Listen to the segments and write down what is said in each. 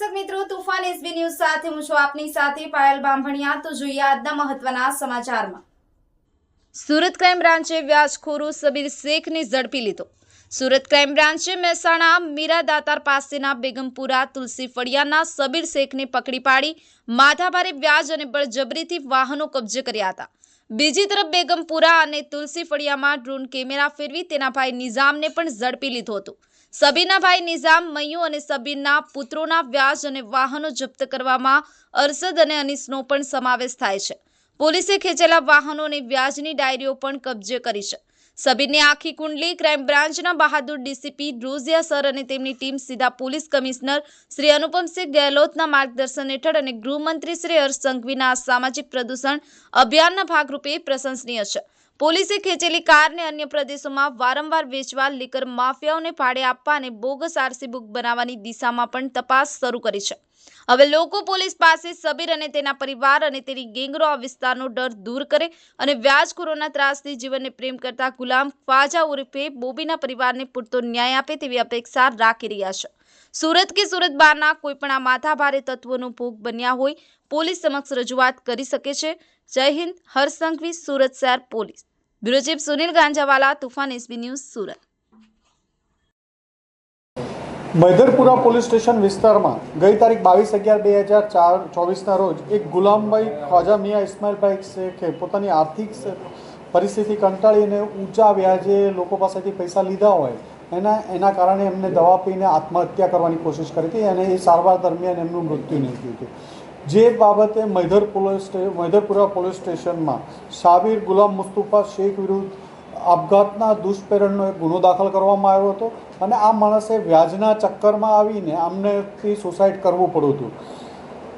છું તુફાન SB news સાથે હું છું આપની સાથે પાયલ બાંભણિયા. તો જોઈએ આજના મહત્વના સમાચારમાં. સુરત ક્રાઇમ બ્રાન્ચે વ્યાજખોરો સબીર શેખને ઝડપી લીધો. સુરત ક્રાઇમ બ્રાન્ચે મહેસાણા મીરા દાતાર પાસેના બેગમપુરા તુલસી ફળિયાના સબીર શેખને પકડી પાડી માથાભારે વ્યાજ અને બળજબરીથી વાહનો કબજે કર્યા હતા. બીજી તરફ બેગમપુરા અને તુલસી ફળિયામાં ડ્રોન કેમેરા ફેરવી તેના ભાઈ નિઝામને પણ ઝડપી લીધો હતો. સબીરના ભાઈ નિઝામ, મૈયુ અને સબીનના પુત્રોના વ્યાજ અને વાહનો જપ્ત કરવામાં અરસદ અને અનીસનો પણ સમાવેશ થાય છે. પોલીસે ખેંચેલા વાહનો અને વ્યાજની ડાયરીઓ પણ કબજે કરી છે. સબીનની આખી કુંડલી ક્રાઇમ બ્રાન્ચના બહાદુર ડીસીપી રોઝિયા સર અને તેમની ટીમ સીધા પોલીસ કમિશનર શ્રી અનુપમસિંહ ગેહલોતના માર્ગદર્શન હેઠળ અને ગૃહમંત્રી શ્રી હર્ષ સંઘવીના સામાજિક પ્રદૂષણ અભિયાનના ભાગરૂપે પ્રશંસનીય છે. પોલીસે ખેંચેલી કારને અન્ય પ્રદેશોમાં વારંવાર વેચવા લીકર માફિયાઓને ભાડે આપવા અને બોગસ આરસી બુક બનાવવાની દિશામાં પણ તપાસ શરૂ કરી છે. હવે લોકો પોલીસ પાસે સબીર અને તેના પરિવાર અને તેની ગેંગરો આ વિસ્તારનો ડર દૂર કરે અને વ્યાજખોરોના ત્રાસથી જીવનને પ્રેમ કરતા ગુલામ ખ્વાજા ઉર્ફે બોબીના પરિવારને પૂરતો ન્યાય આપે તેવી અપેક્ષા રાખી રહ્યા છે. સુરત કે સુરત બહારના કોઈ પણ આ માથાભારે તત્વોનો ભોગ બન્યા હોય, પોલીસ સમક્ષ રજૂઆત કરી શકે છે. જય હિન્દ હરસંઘવી સુરત શહેર police. Bureau chief Sunil Ganjawala, Toofan SB news, Surat. Maidarpura police station વિસ્તારમાં ગઈ તારીખ બાવીસ અગિયાર બે હજાર ચાર ચોવીસના રોજ એક ગુલામભાઈ ખ્વાજા મિયા ઇસ્માઇલભાઈ શેખે પોતાની આર્થિક પરિસ્થિતિ કંટાળીને ઊંચા વ્યાજે લોકો પાસેથી પૈસા લીધા હોય એના એના કારણે એમને દવા પીને આત્મહત્યા કરવાની કોશિશ કરી હતી અને એ સારવાર દરમિયાન એમનું મૃત્યુ નીકળ્યું હતું. જે બાબતે મૈધર પોલીસ મૈદરપુરા પોલીસ સ્ટેશનમાં સાબિર ગુલામ મુસ્તુફા શેખ વિરુદ્ધ આપઘાતના દુષ્પ્રેરણનો એક ગુનો દાખલ કરવામાં આવ્યો હતો અને આ માણસે વ્યાજના ચક્કરમાં આવીને આમનેથી સુસાઇડ કરવું પડ્યું હતું.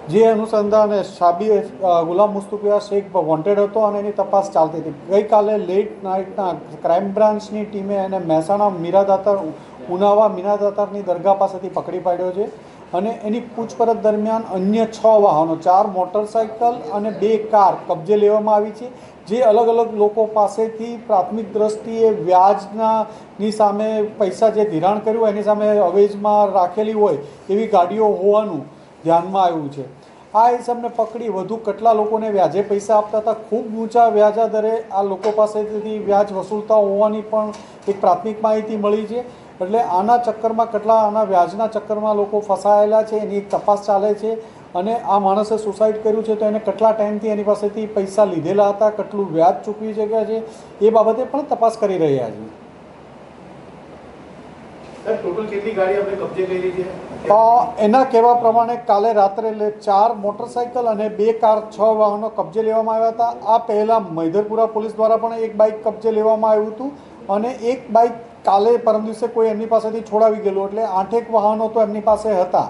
જે અનુસંધાને સાબી ગુલામ મુસ્તુફિયા શેખ વોન્ટેડ હતો અને એની તપાસ ચાલતી હતી. ગઈકાલે લેટ નાઇટના ક્રાઇમ બ્રાન્ચની ટીમે એને મહેસાણા મીરાદાતર ઉનાવા મીરાદાતરની દરગાહ પાસેથી પકડી પાડ્યો છે. અને એની પૂછપરછ દરમિયાન અન્ય છ વાહનો, ચાર મોટરસાઇકલ અને બે કાર કબજે લેવામાં આવી છે. જે અલગ અલગ લોકો પાસેથી પ્રાથમિક દ્રષ્ટિએ વ્યાજના ની સામે પૈસા જે ધિરાણ કર્યું એની સામે અવેજમાં રાખેલી હોય એવી ગાડીઓ હોવાનું ધ્યાનમાં આવ્યું છે. આ હિસાબને પકડી વધુ કેટલા લોકોને વ્યાજે પૈસા આપતા હતા? ખૂબ ઊંચા વ્યાજા દરે આ લોકો પાસેથી વ્યાજ વસૂલતા હોવાની પણ એક પ્રાથમિક માહિતી મળી છે. એટલે આના ચક્કરમાં કેટલા આના વ્યાજના ચક્કરમાં લોકો ફસાયેલા છે એની એક તપાસ ચાલે છે અને આ માણસે સુસાઇડ કર્યું છે તો એને કેટલા ટાઈમથી એની પાસેથી પૈસા લીધેલા હતા કેટલું વ્યાજ ચૂકવી શક્યા છે એ બાબતે પણ તપાસ કરી રહ્યા છે. એના કહેવા પ્રમાણે કાલે રાત્રે લે- ચાર મોટરસાયકલ અને બે કાર છ વાહનો કબજે લેવામાં આવ્યા હતા. આ પહેલાં મૈદરપુરા પોલીસ દ્વારા પણ એક બાઇક કબજે લેવામાં આવ્યું હતું અને એક બાઇક કાલે પરમ દિવસે કોઈ એમની પાસેથી છોડાવી ગયેલું એટલે આઠેક વાહનો તો એમની પાસે હતા.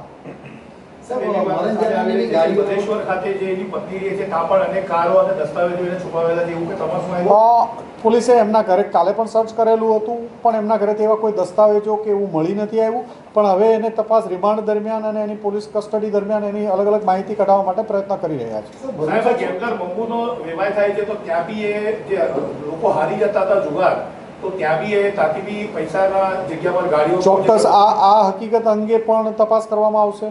પોલીસે એમના ઘરે કાલે પણ સર્ચ કરેલું હતું પણ એમના ઘરેથી એવા કોઈ દસ્તાવેજો કે એવું મળી નથી આવ્યું. પણ હવે એને તપાસ રિમાન્ડ દરમિયાન અને એની પોલીસ કસ્ટડી દરમિયાન એની અલગ અલગ માહિતી કઢાવવા માટે પ્રયત્ન કરી રહ્યા છે. સાહેબ આ ગેમલર બંબુનો વ્યવહાર થાય છે તો ત્યાં બી એ જે લોકો હારી જતા હતા જુગાર. તો ત્યાં બી એ ત્યાંથી બી પૈસાના જગ્યા પર ગાડીઓ ચોક્કસ આ આ હકીકત અંગે પણ તપાસ કરવામાં આવશે?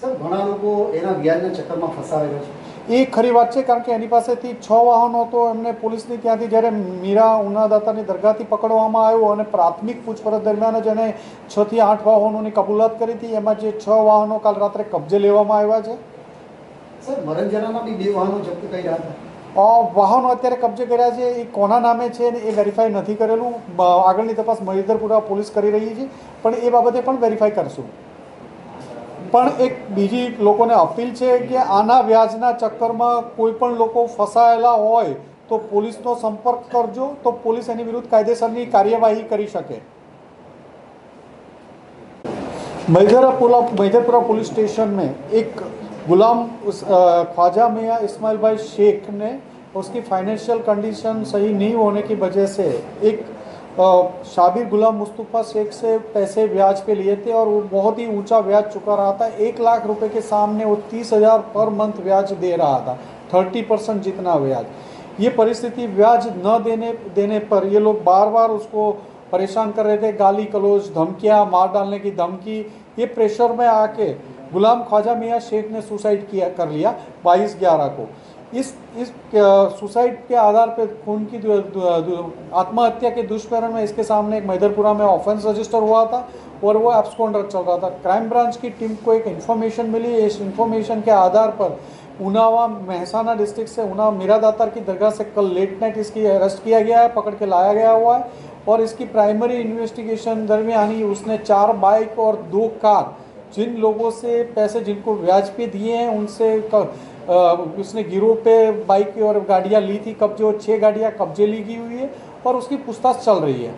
સર ઘણા લોકો એના વ્યાજના ચક્કરમાં ફસાવેલા છે. એ ખરી વાત છે કારણ કે એની પાસેથી છ વાહનો તો એમને પોલીસની ત્યાંથી જ્યારે મીરા ઉનાદાતાની દરગાહથી પકડવામાં આવ્યો અને પ્રાથમિક પૂછપરછ દરમિયાન જ એને છ થી આઠ વાહનોની કબૂલાત કરી હતી એમાં જે છ વાહનો કાલ રાત્રે કબજે લેવામાં આવ્યા છે? સર મરંજરાના બી બે વાહનો જપ્ત કર્યા હતા. વાહનો અત્યારે કબજે કર્યા છે, એ કોના નામે છે અને એ વેરીફાઈ નથી કરેલું. આગળની તપાસ મહિધરપુરા પોલીસ કરી રહી છે, પણ એ બાબતે પણ વેરીફાઈ કરશું. પણ એક બીજી લોકોને અપીલ છે કે આના વ્યાજના ચક્કરમાં કોઈ પણ લોકો ફસાયેલા હોય તો પોલીસનો સંપર્ક કરજો, તો પોલીસ એની વિરુદ્ધ કાયદેસરની કાર્યવાહી કરી શકે. મૈધરપુરા મૈધરપુરા પોલીસ સ્ટેશનને એક गुलाम उस, ख्वाजा मियाँ इस्माइल भाई शेख ने उसकी फाइनेंशियल कंडीशन सही नहीं होने की वजह से एक शाबिर गुलाम मुस्तफ़ा शेख से पैसे ब्याज पे लिए थे और वो बहुत ही ऊँचा ब्याज चुका रहा था। एक लाख रुपए के सामने वो तीस हज़ार पर मंथ ब्याज दे रहा था। थर्टी परसेंट जितना ब्याज। ये परिस्थिति ब्याज न देने देने पर ये लोग बार बार उसको परेशान कर रहे थे। गाली गलौज धमकियाँ मार डालने की धमकी। ये प्रेशर में आके गुलाम ख्वाजा मियाँ शेख ने सुसाइड किया, कर लिया बाईस ग्यारह को। इस इस सुसाइड के आधार पर खून की आत्महत्या के दुष्कर्म में इसके सामने एक मैदरपुरा में ऑफेंस रजिस्टर हुआ था और वो एब्सकॉन्डर चल रहा था। क्राइम ब्रांच की टीम को एक इन्फॉर्मेशन मिली। इस इन्फॉर्मेशन के आधार पर उनावा, महसाना डिस्ट्रिक्ट से उनावा मीरा दातार की दरगाह से कल लेट नाइट इसकी अरेस्ट किया गया है, पकड़ के लाया गया हुआ है और इसकी प्राइमरी इन्वेस्टिगेशन दरमियान ही उसने चार बाइक और दो कार जिन लोगों से पैसे जिनको ब्याज पे दिए हैं, उनसे कब उसने गिरोह पे बाइक और गाड़ियाँ ली थी, कब्जे, और छः गाड़ियाँ कब्जे ली गई हुई है और उसकी पूछताछ चल रही है।